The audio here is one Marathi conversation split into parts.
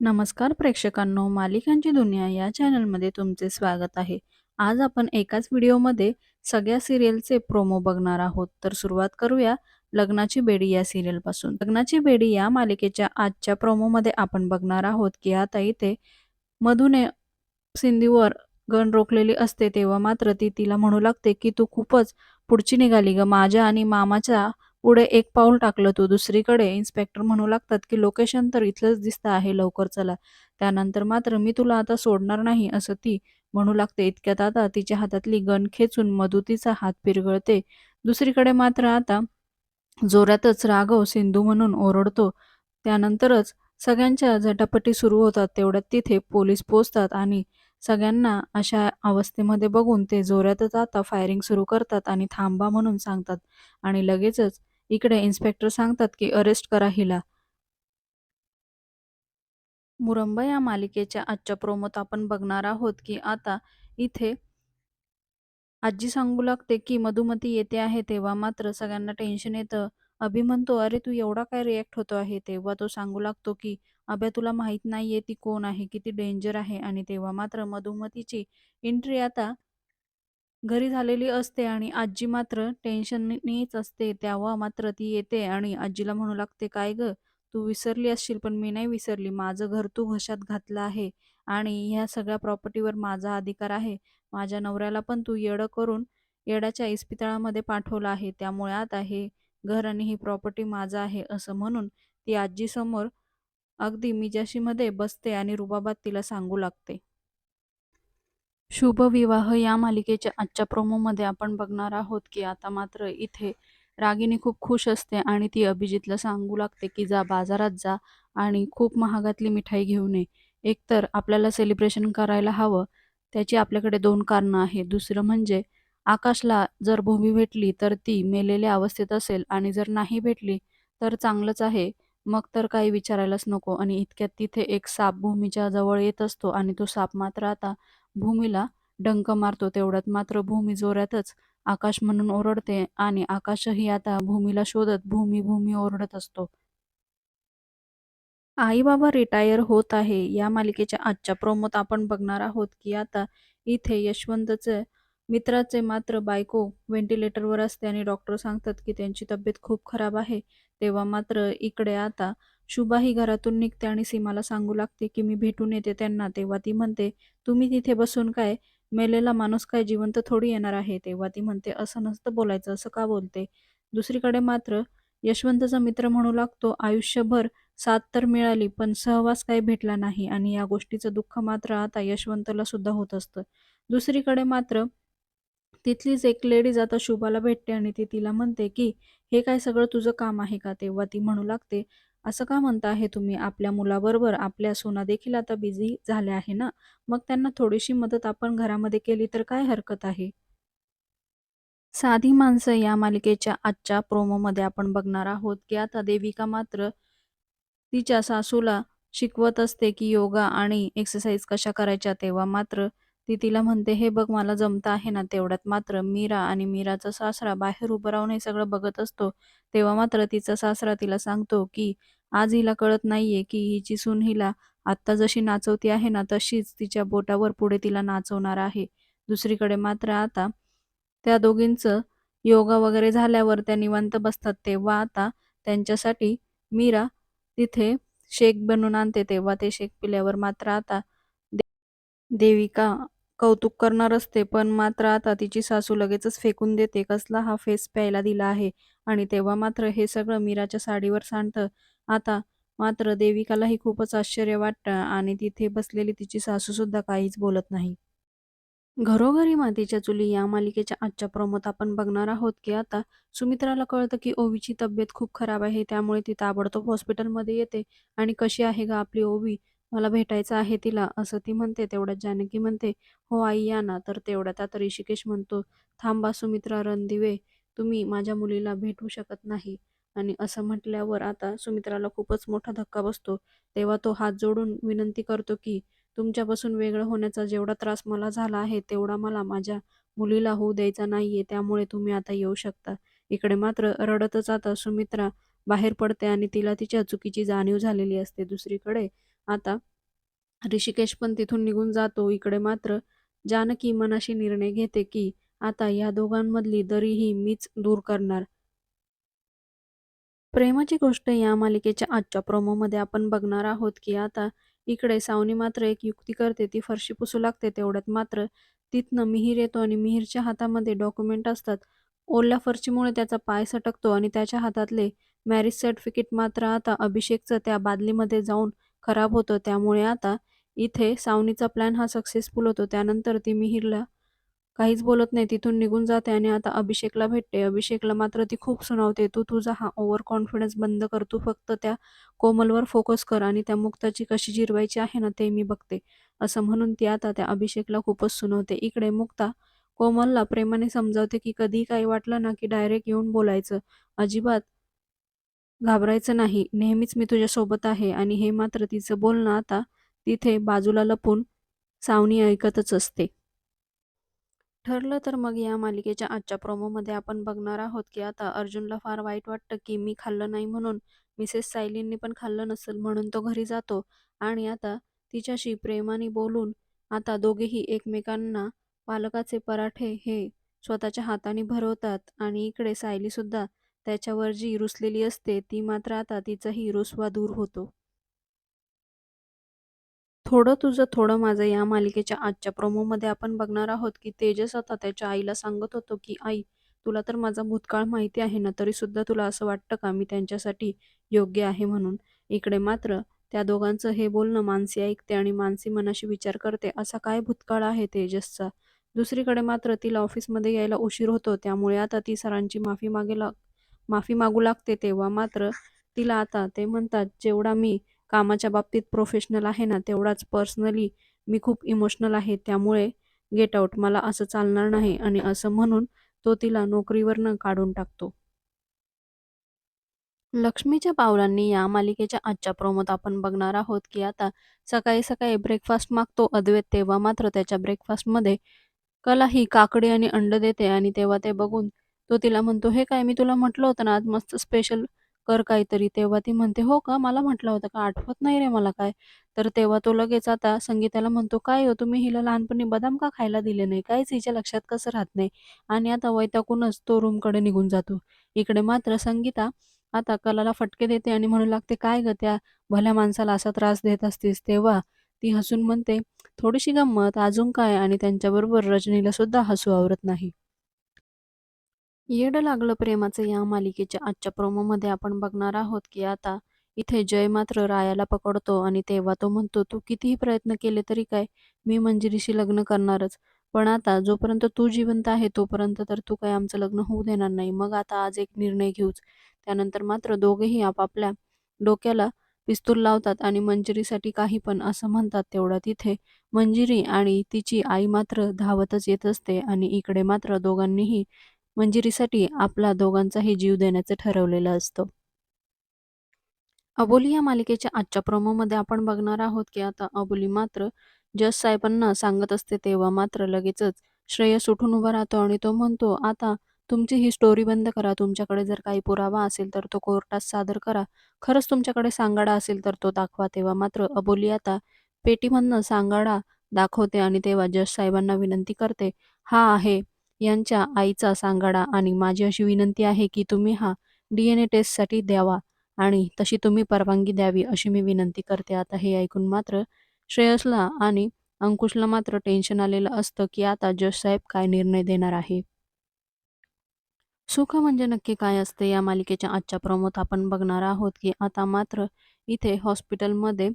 नमस्कार प्रेक्षकांनो, मालिकांची दुनिया या चॅनलमध्ये तुमचे स्वागत आहे. आज आपण एकाच व्हिडिओमध्ये सगळ्या सिरियलचे प्रोमो बघणार आहोत. तर सुरुवात करूया लग्नाची बेडी या सिरियलपासून. लग्नाची बेडी या मालिकेच्या आजच्या प्रोमोमध्ये आपण बघणार आहोत की आता इथे मधूने सिंधीवर गण रोखलेली असते तेव्हा मात्र ती तिला म्हणू लागते की तू खूपच पुढची निघाली ग माझ्या आणि मामाच्या पुढे एक पाऊल टाकलं तू दुसरीकडे. इन्स्पेक्टर म्हणू लागतात की लोकेशन तर इथलंच दिसतं आहे लवकर चला. त्यानंतर मात्र मी तुला आता सोडणार नाही असं ती म्हणू लागते. इतक्यात आता तिच्या हातातली गन खेचून मधुतीचा हात पिरगळते. दुसरीकडे मात्र आता जोरातच राघव सिंधू म्हणून ओरडतो. त्यानंतरच सगळ्यांच्या झटापटी सुरू होतात. तेवढ्यात तिथे पोलीस पोचतात आणि सगळ्यांना अशा अवस्थेमध्ये बघून ते जोरातच आता फायरिंग सुरू करतात आणि थांबा म्हणून सांगतात. आणि लगेचच इकडे इन्स्पेक्टर सांगतात की अरेस्ट करा हिला. मुरंबा या मालिकेच्या आजच्या प्रोमोत आपण बघणार आहोत की आता इथे आजी सांगू लागते की मधुमती येते आहे तेव्हा मात्र सगळ्यांना टेन्शन येतं. अभि म्हणतो अरे तू एवढा काय रिॲक्ट होतो आहे? तेव्हा तो सांगू लागतो की अभ्या तुला माहीत नाहीये ती कोण आहे किती डेंजर आहे. आणि तेव्हा मात्र मधुमतीची एंट्री आता घरी झालेली असते आणि आजी मात्र टेन्शननीच असते तेव्हा मात्र ती येते आणि आजीला म्हणू लागते काय ग तू विसरली असशील पण मी नाही विसरली. माझं घर तू घशात घातलं आहे आणि ह्या सगळ्या प्रॉपर्टीवर माझा अधिकार आहे. माझ्या नवऱ्याला पण तू येडं करून येडाच्या इस्पितळामध्ये पाठवलं आहे. त्यामुळे आता हे घर आणि ही प्रॉपर्टी माझं आहे असं म्हणून ती आजीसमोर अगदी मिजाशीमध्ये बसते आणि रुबाबात तिला सांगू लागते. शुभ विवाह या मालिकेच्या आजच्या प्रोमोमध्ये आपण बघणार आहोत की आता मात्र इथे रागिनी खूप खुश असते आणि ती अभिजितला सांगू लागते की जा बाजारात जा आणि खूप महागातली मिठाई घेऊन ये. एकतर आपल्याला सेलिब्रेशन करायला हवं त्याची आपल्याकडे दोन कारणं आहेत. दुसरं म्हणजे आकाशला जर भूमी भेटली तर ती मेलेल्या अवस्थेत असेल आणि जर नाही भेटली तर चांगलंच आहे. मग तर काही विचारायलाच नको आणि इतक्यात तिथे एक साप भूमीच्या जवळ येत असतो आणि तो साप मात्र आता भूमीला डंक मारतो तेवढ्यात मात्र भूमी जोरातच आकाश म्हणून ओरडते आणि आकाशही आता भूमीला शोधत भूमी भूमी ओरडत असतो. आई बाबा रिटायर होत आहे. या मालिकेच्या आजच्या प्रोमोत आपण बघणार आहोत की आता इथे यशवंतचे मित्राचे मात्र बायको व्हेंटिलेटरवर असते आणि डॉक्टर सांगतात की त्यांची तब्येत खूप खराब आहे. तेव्हा मात्र इकडे आता शुभाही घरातून निघते आणि सीमाला सांगू लागते की मी भेटून येते त्यांना. तेव्हा ती म्हणते तुम्ही तिथे बसून काय? मेलेला माणूस काय जिवंत थोडी येणार आहे? तेव्हा ती म्हणते असं नसतं बोलायचं असं का बोलते? दुसरीकडे मात्र यशवंतचा मित्र म्हणू लागतो आयुष्यभर साथ तर मिळाली पण सहवास काही भेटला नाही आणि या गोष्टीचं दुःख मात्र आता यशवंतला सुद्धा होत असतं. दुसरीकडे मात्र तिथलीच एक लेडीज आता शुभाला भेटते आणि ती तिला म्हणते की हे काय सगळं तुझं काम आहे का? तेव्हा ती म्हणू लागते असं का म्हणता आहे तुम्ही? आपल्या मुलाबरोबर आपल्या सोना देखील आता बिझी झाल्या आहे ना? मग त्यांना थोडीशी मदत आपण घरामध्ये केली तर काय हरकत आहे? साधी माणसं या मालिकेच्या आजच्या प्रोमोमध्ये आपण बघणार आहोत की आता देविका मात्र तिच्या सासूला शिकवत असते की योगा आणि एक्सरसाइज कशा करायच्या तेव्हा मात्र ती तिला म्हणते हे बघ मला जमतं आहे ना तेवढ्यात. मात्र मीरा आणि मीराचा सासरा बाहेर उभं राहून हे सगळं बघत असतो. तेव्हा मात्र तिचा सासरा तिला सांगतो की आज हिला कळत नाहीये की हिची सून हिला आत्ता जशी नाचवती आहे ना तशीच तिच्या बोटावर पुढे तिला नाचवणार आहे. दुसरीकडे मात्र आता त्या दोघींचं योगा वगैरे झाल्यावर त्या निवांत बसतात. तेव्हा आता त्यांच्यासाठी मीरा तिथे शेक बनवून आणते. तेव्हा ते शेक पिल्यावर मात्र आता देविका कौतुक करणार असते पण मात्र आता तिची सासू लगेचच फेकून देते कसला हा फेस प्यायला दिला आहे. आणि तेव्हा मात्र हे सगळं मीराच्या साडीवर सांडतं. आता मात्र देविकालाही खूपच आश्चर्य वाटतं आणि तिथे बसलेली तिची सासू सुद्धा काहीच बोलत नाही. घरोघरी मातीच्या चुली या मालिकेच्या आजच्या प्रमोत आपण बघणार आहोत की आता सुमित्राला कळतं की ओवीची तब्येत खूप खराब आहे त्यामुळे ती ताबडतोब हॉस्पिटलमध्ये येते. आणि कशी आहे ग आपली ओवी? मला भेटायचं आहे तिला असं ती म्हणते तेवढ्यात जानकी म्हणते हो आई या ना. तर तेवढ्यात आता ऋषिकेश म्हणतो थांबा सुमित्रा रणदिवे तुम्ही माझ्या मुलीला भेटू शकत नाही. आणि असं म्हटल्यावर आता सुमित्राला खूपच मोठा धक्का बसतो. तेव्हा तो हात जोडून विनंती करतो की तुमच्यापासून वेगळं होण्याचा जेवढा त्रास मला झाला आहे तेवढा मला माझ्या मुलीला होऊ द्यायचा नाहीये त्यामुळे तुम्ही आता येऊ शकता. इकडे मात्र रडतच आता सुमित्रा बाहेर पडते आणि तिला तिच्या चुकीची जाणीव झालेली असते दुसरीकडे. आता. ऋषिकेश पण तिथून निघून जातो. इकडे मात्र जानकी मनाशी निर्णय घेते की आता या दोघांमधली दरीही मीच दूर करणार. प्रेमाची गोष्ट या मालिकेच्या आजच्या प्रोमोमध्ये आपण बघणार आहोत की आता इकडे सावनी मात्र एक युक्ती करते. ती फरशी पुसू लागते. तेवढ्यात मात्र तिथनं मिहीर येतो आणि मिहीरच्या हातामध्ये डॉक्युमेंट असतात. ओल्या फरशीमुळे त्याचा पाय सटकतो आणि त्याच्या हातातले मॅरेज सर्टिफिकेट मात्र आता अभिषेकचं त्या बादलीमध्ये जाऊन खराब होतं. त्यामुळे आता इथे सावनीचा प्लॅन हा सक्सेसफुल होतो. त्यानंतर ती मिहिरला काहीच बोलत नाही. तिथून निघून जाते आणि आता अभिषेकला भेटते. अभिषेकला मात्र ती खूप सुनावते. तू तुझा हा ओव्हर कॉन्फिडन्स बंद कर. तू फक्त त्या कोमलवर फोकस कर आणि त्या मुक्ताची कशी जिरवायची आहे ना ते मी बघते. असं म्हणून ती आता त्या अभिषेकला खूपच सुनावते. इकडे मुक्ता कोमलला प्रेमाने समजावते की कधी काही वाटलं ना की डायरेक्ट येऊन बोलायचं. अजिबात घाबरायचं नाही. नेहमीच मी तुझ्यासोबत आहे आणि हे मात्र तिचं बोलणं आता तिथे बाजूला लपून सावनी ऐकतच असते. ठरलं तर मग या मालिकेच्या आजच्या प्रोमोमध्ये आपण बघणार आहोत की आता अर्जुनला फार वाईट वाटतं की मी खाल्लं नाही म्हणून मिसेस सायलींनी पण खाल्लं नसेल म्हणून तो घरी जातो आणि आता तिच्याशी प्रेमाने बोलून आता दोघेही एकमेकांना पालकाचे पराठे हे स्वतःच्या हाताने भरवतात आणि इकडे सायलीसुद्धा त्याच्यावर जी रुसलेली असते ती मात्र आता तिचाही रुसवा दूर होतो. थोडं तुझं थोडं माझं या मालिकेच्या आजच्या प्रोमोमध्ये आपण बघणार आहोत की तेजस आता त्याच्या आईला सांगत होतो की आई तुला तर माझा भूतकाळ माहिती आहे ना तरी सुद्धा तुला असं वाटतं का? मी त्यांच्यासाठी योग्य आहे म्हणून. इकडे मात्र त्या दोघांचं हे बोलणं मानसी ऐकते आणि मानसी मनाशी विचार करते असा काय भूतकाळ आहे तेजसचा? दुसरीकडे मात्र तिला ऑफिसमध्ये यायला उशीर होतो त्यामुळे आता ती सरांची माफी मागेला माफी मागू लागते तेव्हा मात्र तिला आता ते म्हणतात जेवढा मी कामाच्या बाबतीत प्रोफेशनल आहे ना तेवढाच पर्सनली मी खूप इमोशनल आहे. त्यामुळे गेट आउट मला असं चालणार नाही. आणि असं म्हणून तो तिला नोकरीवरनं काढून टाकतो. लक्ष्मीच्या पावलांनी या मालिकेच्या आजच्या प्रोमोत आपण बघणार आहोत की आता सकाळी सकाळी ब्रेकफास्ट मागतो अद्वैत तेव्हा मात्र त्याच्या ब्रेकफास्टमध्ये कला ही काकडी आणि अंड देते आणि तेव्हा ते बघून तो तिला म्हणतो हे काय मी तुला म्हटलं होतं ना आज मस्त स्पेशल कर काहीतरी. तेव्हा ती म्हणते हो का? मला म्हटलं होतं का? आठवत नाही रे मला काय. तर तेव्हा तो लगेच आता संगीताला म्हणतो काय हो तुम्ही हिला लहानपणी बदाम का खायला दिले नाही? काहीच हिच्या लक्षात कसं राहत नाही. आणि आता वैताकूनच तो रूमकडे निघून जातो. इकडे मात्र संगीता आता कलाला फटके देते आणि म्हणू लागते काय ग त्या भल्या माणसाला असा त्रास देत असतीस? तेव्हा ती हसून म्हणते थोडीशी गंमत अजून काय? आणि त्यांच्याबरोबर रजनीला सुद्धा हसू आवरत नाही. येड लागलं प्रेमाचं या मालिकेच्या आजच्या प्रोमोमध्ये. आपण बघणार आहोत की आता इथे जय मात्र रायाला पकडतो आणि तेव्हा तो म्हणतो तू कितीही प्रयत्न केले तरी काय मी मंजिरीशी लग्न करणारच. पण आता जोपर्यंत तू जिवंत आहे तोपर्यंत तर तू काय आमचं लग्न होऊ देणार नाही. मग आता आज एक निर्णय घेऊच. त्यानंतर मात्र दोघेही आपापल्या डोक्याला पिस्तूल लावतात आणि मंजिरीसाठी काही पण असं म्हणतात तेवढा तिथे. मंजिरी आणि तिची आई मात्र धावतच येत असते आणि इकडे मात्र दोघांनीही म्हणजे मंजिरीसाठी आपला दोघांचाही जीव देण्याचं ठरवलेलं असतं. अबोली या मालिकेच्या आजच्या प्रोमोमध्ये आपण बघणार आहोत की आता अबोली मात्र जज साहेबांना सांगत असते तेव्हा मात्र लगेचच श्रेयस उठून उभा राहतो आणि तो म्हणतो आता तुमची ही स्टोरी बंद करा. तुमच्याकडे जर काही पुरावा असेल तर तो कोर्टात सादर करा. खरंच तुमच्याकडे सांगाडा असेल तर तो दाखवा. तेव्हा मात्र अबोली आता पेटीमधनं सांगाडा दाखवते आणि तेव्हा जज साहेबांना विनंती करते हा आहे. यांच्या आईचा सांगाडा आणि माझी अशी विनंती आहे की तुम्ही हा डी एन ए टेस्टसाठी द्यावा आणि तशी तुम्ही परवानगी द्यावी अशी मी विनंती करते. आता हे ऐकून मात्र श्रेयसला आणि अंकुशला मात्र टेन्शन आलेलं असतं की आता जश साहेब काय निर्णय देणार आहे? सुख म्हणजे नक्की काय असते या मालिकेच्या आजच्या प्रमोत आपण बघणार आहोत की आता मात्र इथे हॉस्पिटलमध्ये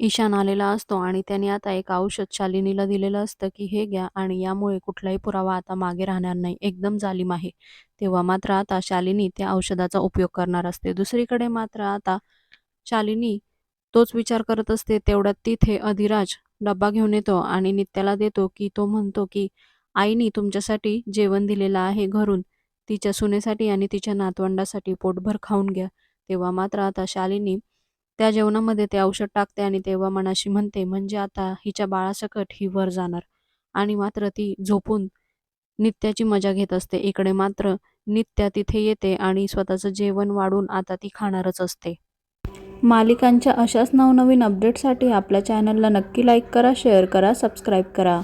ईशान आलेला असतो आणि त्याने आता एक औषध शालिनीला दिलेलं असतं की हे घ्या आणि यामुळे कुठलाही पुरावा आता मागे राहणार नाही. एकदम जालिम आहे. तेव्हा मात्र आता शालिनी त्या औषधाचा उपयोग करणार असते. दुसरीकडे मात्र आता शालिनी तोच विचार करत असते. तेवढ्यात तिथे अधिराज डब्बा घेऊन येतो आणि नित्याला देतो की तो म्हणतो की आईनी तुमच्यासाठी जेवण दिलेलं आहे घरून. तिच्या सुनेसाठी आणि तिच्या नातवंडासाठी पोटभर खाऊन घ्या. तेव्हा मात्र आता शालिनी त्या जेवणामध्ये ते औषध टाकते आणि तेव्हा मनाशी म्हणते म्हणजे आता हिच्या बाळासकट ही वर जाणार. आणि मात्र ती झोपून नित्याची मजा घेत असते. इकडे मात्र नित्या तिथे येते आणि स्वतःचं जेवण वाढून आता ती खाणारच असते. मालिकांच्या अशाच नवनवीन अपडेटसाठी आपल्या चॅनलला नक्की लाईक करा शेअर करा सबस्क्राईब करा.